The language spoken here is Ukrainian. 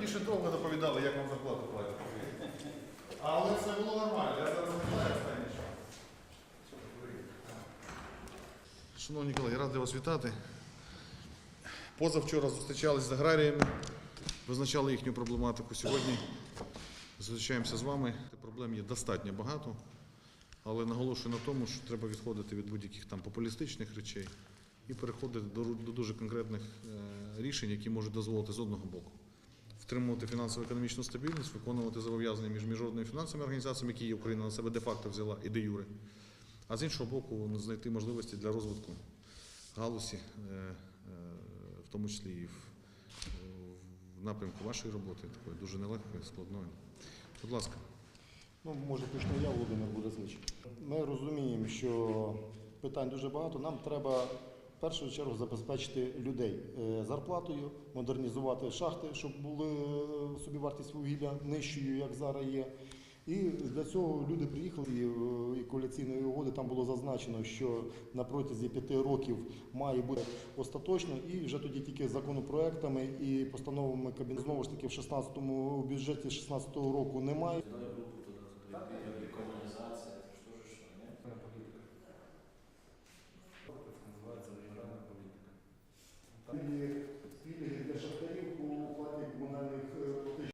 більше довго доповідали, як вам зарплату платять. Але це було нормально, я зараз знаю останній час. Шановні колеги, радий вас вітати. Позавчора зустрічались з аграріями, визначали їхню проблематику. Сьогодні зустрічаємося з вами. Проблем є достатньо багато, але наголошую на тому, що треба відходити від будь-яких там популістичних речей і переходити до, дуже конкретних е, рішень, які можуть дозволити з одного боку втримувати фінансово-економічну стабільність, виконувати зобов'язання між міжнародними фінансовими організаціями, які Україна на себе де-факто взяла і де юре, а з іншого боку, знайти можливості для розвитку галузі, е, е, в тому числі і в, напрямку вашої роботи, такої дуже нелегкої, складної. Будь ласка. Ну, може, точно я, Володимир Будезвич. Ми розуміємо, що питань дуже багато. Нам треба в першу чергу забезпечити людей е, зарплатою, модернізувати шахти, щоб були е, собівартість вугілля нижчою, як зараз є. І для цього люди приїхали і, е, коаліційної угоди там було зазначено, що на протязі п'яти років має бути остаточно, і вже тоді тільки законопроектами і постановами Кабінету знову ж таки в 16-му бюджеті 16-го року немає.